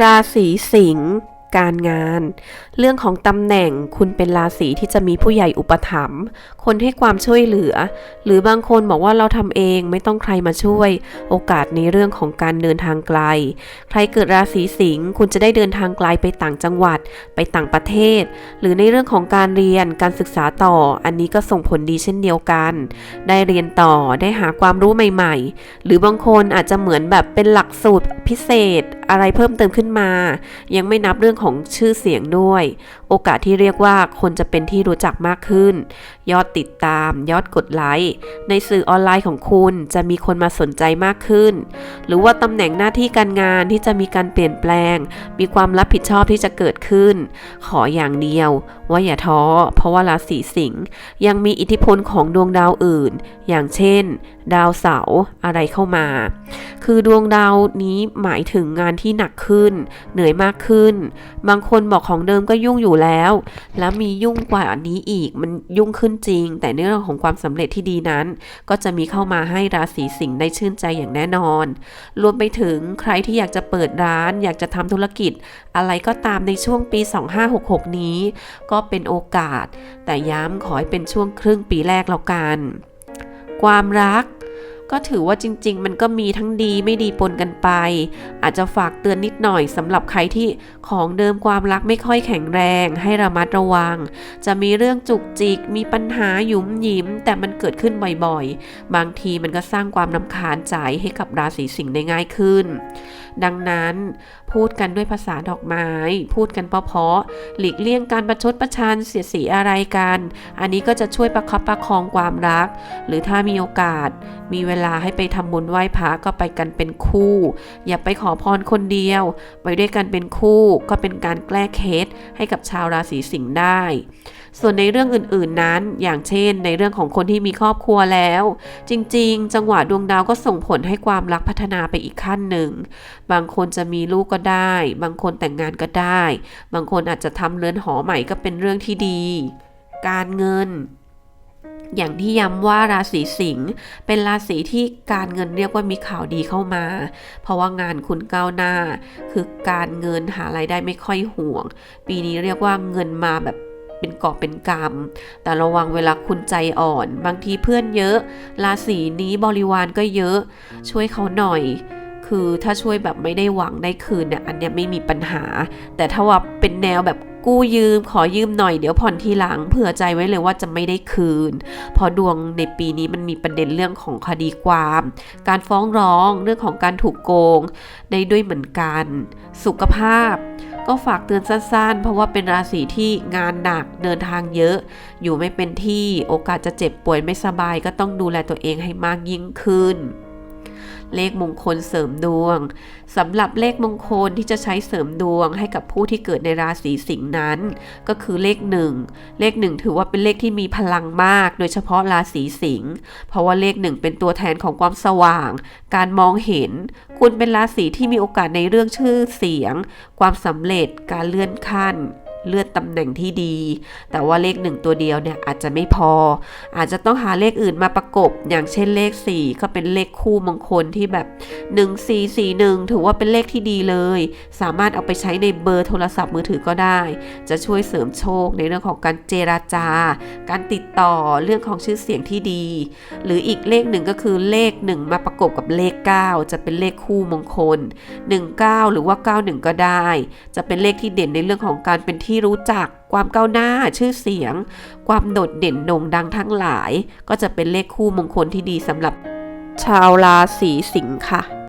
ราศีสิงห์การงาน เรื่องของตำแหน่งคุณเป็นราศีที่จะมีผู้ใหญ่อุปถัมภ์คนให้ความช่วยเหลือ หรือบางคนบอกว่าเราทำเองไม่ต้องใครมาช่วย โอกาสในเรื่องของการเดินทางไกล ใครเกิดราศีสิงห์คุณจะได้เดินทางไกลไปต่างจังหวัด ไปต่างประเทศ หรือในเรื่องของการเรียนการศึกษาต่อ อันนี้ก็ส่งผลดีเช่นเดียวกัน ได้เรียนต่อได้หาความรู้ใหม่ ๆ หรือบางคนอาจจะเหมือนแบบเป็นหลักสูตรพิเศษอะไรเพิ่มเติมขึ้นมา ยังไม่นับเรื่องของชื่อเสียงด้วย โอกาสที่เรียกว่าคนจะเป็นที่รู้จักมากขึ้น ยอดติดตาม ยอดกดไลค์ ในสื่อออนไลน์ของคุณจะมีคนมาสนใจมากขึ้น หรือว่าตำแหน่งหน้าที่การงานที่จะมีการเปลี่ยนแปลง มีความรับผิดชอบที่จะเกิดขึ้น ขออย่างเดียว ว่าอย่าท้อ เพราะว่าราศีสิงห์ยังมีอิทธิพลของดวงดาวอื่น อย่างเช่น ดาวเสาร์อะไรเข้ามา คือดวงดาวนี้หมายถึงงานที่หนักขึ้น เหนื่อยมากขึ้น บางคนบอกของเดิมก็ยุ่งอยู่แล้ว แล้วมียุ่งกว่านี้อีกมันยุ่งขึ้นจริง แต่เรื่องของความสำเร็จที่ดีนั้น ก็จะมีเข้ามาให้ราศีสิงห์ได้ชื่นใจอย่างแน่นอน รวมไปถึงใครที่อยากจะเปิดร้าน อยากจะทำธุรกิจ อะไรก็ตามในช่วงปี 2566 นี้ ก็เป็นโอกาส แต่ย้ำขอให้เป็นช่วงครึ่งปีแรกแล้วกัน ความรัก ก็ถือว่าจริง ๆ มันก็มีทั้งดีไม่ดีปนกันไป อาจจะฝากเตือนนิดหน่อยสำหรับใครที่ของเดิมความรักไม่ค่อยแข็งแรง ให้ระมัดระวัง จะมีเรื่องจุกจิก มีปัญหาหยุมหยิม แต่มันเกิดขึ้นบ่อยๆ บางทีมันก็สร้างความนำคาญใจให้กับราศีสิงห์ได้ง่ายขึ้น ดังนั้นพูดกันด้วยภาษาดอกไม้ พูดกันเพาะๆหลีกเลี่ยงการประชดประชันเสียสีอะไรกัน อันนี้ก็จะช่วยประคับประคองความรัก หรือถ้ามีโอกาสมีเวลาลาให้ไปทำบุญไหว้พระก็ไปกันเป็นคู่ อย่าไปขอพรคนเดียว ไปด้วยกันเป็นคู่ก็เป็นการแก้เคสให้กับชาวราศีสิงห์ได้ ส่วนในเรื่องอื่นๆนั้น อย่างเช่น ในเรื่องของคนที่มีครอบครัวแล้ว จริงๆ จังหวะดวงดาวก็ส่งผลให้ความรักพัฒนาไปอีกขั้นหนึ่ง บางคนจะมีลูกก็ได้ บางคนแต่งงานก็ได้ บางคนอาจจะทำเรือนหอใหม่ก็เป็นเรื่องที่ดี การเงิน อย่างที่ย้ำว่าราศีสิงห์เป็นราศีที่การเงินเรียกว่ามีข่าวดีเข้ามา เพราะว่างานคุณก้าวหน้า คือการเงินหารายได้ไม่ค่อยห่วง ปีนี้เรียกว่าเงินมาแบบเป็นกอบเป็นกำแต่ระวังเวลาคุณใจอ่อน บางทีเพื่อนเยอะ ราศีนี้บริวารก็เยอะ ช่วยเขาหน่อย คือถ้าช่วยแบบไม่ได้หวังได้คืนเนี่ยอันเนี้ยไม่มีปัญหา แต่ถ้าว่าเป็นแนวแบบ กู้ยืมขอยืมหน่อยเดี๋ยวผ่อนทีหลังเผื่อใจไว้เลยว่าจะไม่ได้คืน เพราะดวงในปีนี้มันมีประเด็นเรื่องของคดีความ การฟ้องร้องเรื่องของการถูกโกงได้ด้วยเหมือนกัน สุขภาพ ก็ฝากเตือนสั้นๆ เพราะว่าเป็นราศีที่งานหนักเดินทางเยอะ อยู่ไม่เป็นที่โอกาสจะเจ็บป่วยไม่สบายก็ต้องดูแลตัวเองให้มากยิ่งขึ้น เลขมงคลเสริมดวงสำหรับเลขมงคลที่จะใช้เสริมดวงให้กับผู้ที่เกิดในราศีสิงห์นั้น ก็คือเลขหนึ่งเลขหนึ่งถือว่าเป็นเลขที่มีพลังมาก โดยเฉพาะราศีสิงห์เพราะว่าเลขหนึ่งเป็นตัวแทนของความสว่าง การมองเห็น คุณเป็นราศีที่มีโอกาสในเรื่องชื่อเสียง ความสำเร็จการเลื่อนขั้น เลือนตำแหน่งที่ดี แต่ว่าเลขหนึ่งตัวเดียวเนี่ยอาจจะไม่พอ อาจจะต้องหาเลขอื่นมาประกบ อย่างเช่นเลข 4 ก็เป็นเลขคู่มงคลที่แบบ 1441 ถือว่าเป็นเลขที่ดีเลย สามารถเอาไปใช้ในเบอร์โทรศัพท์มือถือก็ได้ จะช่วยเสริมโชคในเรื่องของการเจราจา การติดต่อเรื่องของชื่อเสียงที่ดี หรืออีกเลขหนึ่งก็คือเลข 1 มาประกบกับเลข 9 จะเป็นเลขคู่มงคล 19 หรือว่า 91 ก็ได้ จะเป็นเลขที่เด่นในเรื่องของการเป็นที่ที่รู้จัก ความก้าวหน้าชื่อเสียง ความโดดเด่นโด่งดังทั้งหลาย ก็จะเป็นเลขคู่มงคลที่ดีสำหรับชาวราศีสิงค์ค่ะ